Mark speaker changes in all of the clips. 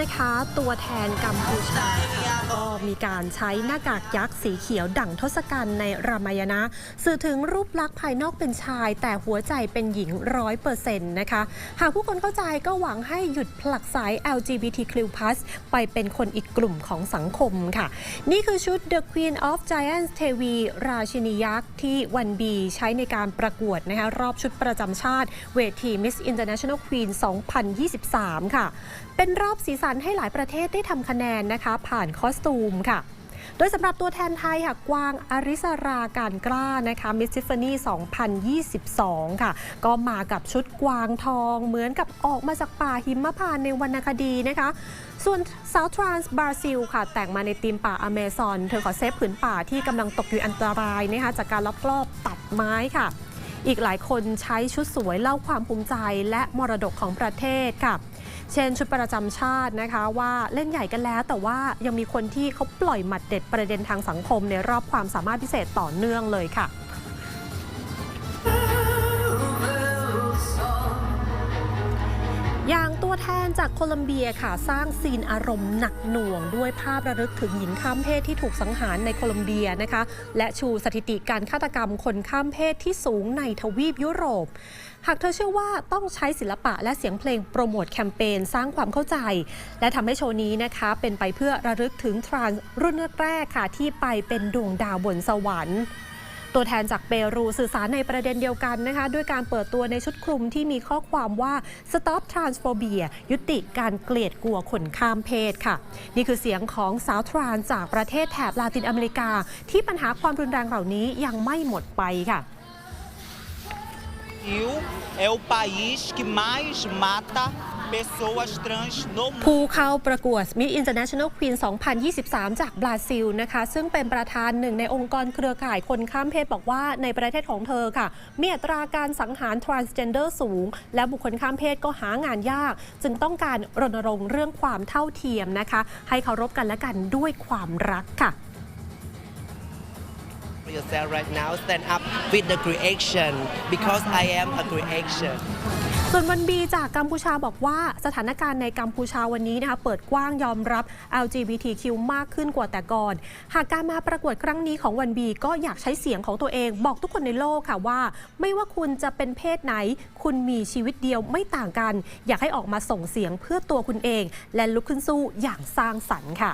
Speaker 1: นะคะ ตัวแทนกัมพูชาก็มีการใช้หน้ากากยักษ์สีเขียวดั่งทศกัณฐ์ในรามายณะสื่อถึงรูปลักษณ์ภายนอกเป็นชาย แต่หัวใจเป็นหญิงร้อยเปอร์เซ็นต์นะคะ หากผู้คนเข้าใจก็หวังให้หยุดผลักสาย LGBTQ+ ไปเป็นคนอีกกลุ่มของสังคมค่ะ นี่คือชุด The Queen of Giants เทวีราชินียักษ์ที่วันบีใช้ในการประกวดนะคะรอบชุดประจำชาติ เวที Miss International Queen 2023 ค่ะ เป็นรอบสีสันให้หลายประเทศได้ทำคะแนนนะคะ ผ่านคอสตูมค่ะโดยสำหรับตัวแทนไทยค่ะ กวางอาริสราการกล้านะคะมิสซิฟานี่2022 ค่ะ ก็มากับชุดกวางทองเหมือนกับออกมาจากป่าหิมพานในวรรณคดีนะคะ ส่วนซาวทรานส์บราซิลค่ะ แต่งมาในธีมป่าอเมซอน เธอขอเซฟผืนป่าที่กำลังตกอยู่อันตรายนะคะจากการลักลอบตัดไม้ค่ะ อีกหลายคนใช้ชุดสวยเล่าความภูมิใจและมรดกของประเทศค่ะ เช่นชุดประจำชาตินะคะว่าเล่นใหญ่กันแล้ว แต่ว่ายังมีคนที่เขาปล่อยหมัดเด็ดประเด็นทางสังคมในรอบความสามารถพิเศษต่อเนื่องเลยค่ะ อย่างตัวแทนจากโคลัมเบียค่ะสร้างซีนอารมณ์หนักหน่วง ด้วยภาพระลึกถึงหญิงข้ามเพศที่ถูกสังหารในโคลัมเบียนะคะ และชูสถิติการฆาตกรรมคนข้ามเพศที่สูงในทวีปยุโรป หากเธอเชื่อว่าต้องใช้ศิลปะและเสียงเพลงโปรโมทแคมเปญสร้างความเข้าใจ และทำให้โชว์นี้นะคะ เป็นไปเพื่อระลึกถึงทรานรุ่นแรกๆค่ะที่ไปเป็นดวงดาวบนสวรรค์ ตัวแทนจากเปรูสื่อสารในประเด็นเดียวกันนะคะ ด้วยการเปิดตัวในชุดคลุมที่มีข้อความว่า Stop Transphobia ยุติการเกลียดกลัวคนข้ามเพศค่ะ นี่คือเสียงของสาวทรานจากประเทศแถบลาตินอเมริกา ที่ปัญหาความรุนแรงเหล่านี้ยังไม่หมดไปค่ะ
Speaker 2: Brasil é o país que mais mata pessoas trans no mundo.
Speaker 1: ผู้เข้าประกวด Miss International Queen 2023 จากบราซิลนะคะ ซึ่งเป็นประธานหนึ่งในองค์กรเครือข่ายคนข้ามเพศบอกว่าในประเทศของเธอค่ะ มีอัตราการสังหาร transgender สูง และบุคคลข้ามเพศก็หางานยาก จึงต้องการรณรงค์เรื่องความเท่าเทียมนะคะ ให้เคารพกันและกันด้วยความรักค่ะ
Speaker 3: for yourself right now. Stand up with the creation because I am a creation.
Speaker 1: ส่วนวันบีจากกัมพูชาบอกว่าสถานการณ์ในกัมพูชาวันนี้นะคะเปิดกว้างยอมรับ LGBTQ มากขึ้นกว่าแต่ก่อน หากการมาประกวดครั้งนี้ของวันบีก็อยากใช้เสียงของตัวเอง บอกทุกคนในโลกค่ะว่า ไม่ว่าคุณจะเป็นเพศไหน คุณมีชีวิตเดียวไม่ต่างกัน อยากให้ออกมาส่งเสียงเพื่อตัวคุณเอง และลุกขึ้นสู้อย่างสร้างสรรค์ค่ะ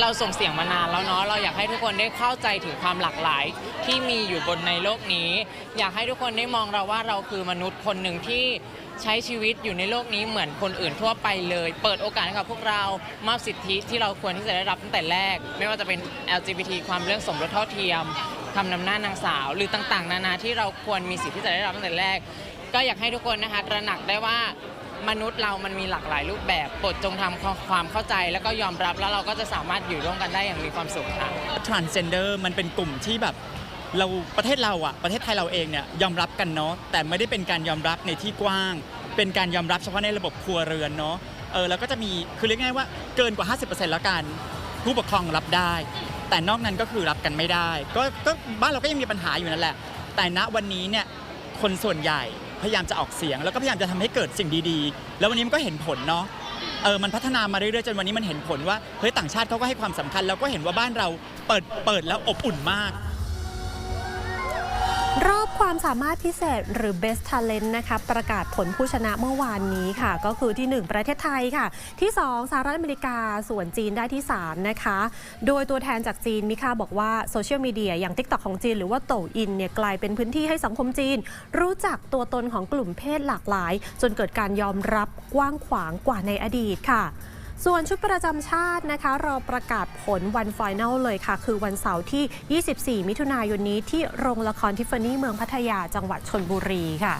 Speaker 4: เราส่งเสียงมานานแล้วเนาะเราอยากให้ทุกคนได้เข้าใจถึงความหลากหลายที่มีอยู่บนในโลกนี้ อยากให้ทุกคนได้มองเราว่าเราคือมนุษย์คนหนึ่งที่ใช้ชีวิตอยู่ในโลกนี้เหมือนคนอื่นทั่วไปเลย เปิดโอกาสให้กับพวกเรามอบสิทธิที่เราควรที่จะได้รับตั้งแต่แรก ไม่ว่าจะเป็น LGBT ความเรื่องสมรสเท่าเทียมคำนำหน้านางสาว หรือต่างๆ นานาที่เราควรมีสิทธิที่จะได้รับตั้งแต่แรก ก็อยากให้ทุกคนนะคะตระหนักได้ว่า มนุษย์เรามันมีหลากหลายรูปแบบโปรดจงทำความเข้าใจ แล้วก็ยอมรับแล้วเราก็จะสามารถอยู่ร่วมกันได้อย่างมีความสุขค่ะ
Speaker 5: transgender มันเป็นกลุ่มที่แบบเราประเทศเราอะประเทศไทยเราเองเนี่ยยอมรับกันเนาะแต่ไม่ได้เป็นการยอมรับในที่กว้าง เป็นการยอมรับเฉพาะในระบบครัวเรือนเนาะเออแล้วก็จะมีคือเรียกง่ายว่าเกินกว่า 50%แล้วกันผู้ปกครองรับได้ แต่นอกนั้นก็คือรับกันไม่ได้ ก็ก็บ้านเราก็ยังมีปัญหาอยู่นั่นแหละ แต่ณวันนี้เนี่ยคนส่วนใหญ่ พยายามจะออกเสียง แล้วก็พยายามจะทำให้เกิดสิ่งดีๆ แล้ววันนี้มันก็เห็นผลเนาะเออมันพัฒนามาเรื่อยๆจนวันนี้มันเห็นผลว่าเฮ้ยต่างชาติเขาก็ให้ความสำคัญ แล้วก็เห็นว่าบ้านเราเปิดเปิดแล้วอบอุ่นมาก
Speaker 1: ความสามารถพิเศษหรือ Best Talent นะคะประกาศผลผู้ชนะเมื่อวานนี้ค่ะ ก็คือที่ 1 ประเทศไทยค่ะ ที่ 2 สหรัฐอเมริกาส่วนจีนได้ที่ 3 นะคะ โดยตัวแทนจากจีนมิค่าบอกว่าโซเชียลมีเดียอย่าง TikTok ของจีนหรือว่าโตอินเนี่ยกลายเป็นพื้นที่ให้สังคมจีน รู้จักตัวตนของกลุ่มเพศหลากหลาย จนเกิดการยอมรับกว้างขวางกว่าในอดีตค่ะ ส่วนชุดประจำชาตินะคะเราประกาศผลวันไฟแนลเลยค่ะ คือวันเสาร์ที่ 24 มิถุนายนนี้ที่โรงละครทิฟฟานี่เมืองพัทยาจังหวัดชนบุรีค่ะ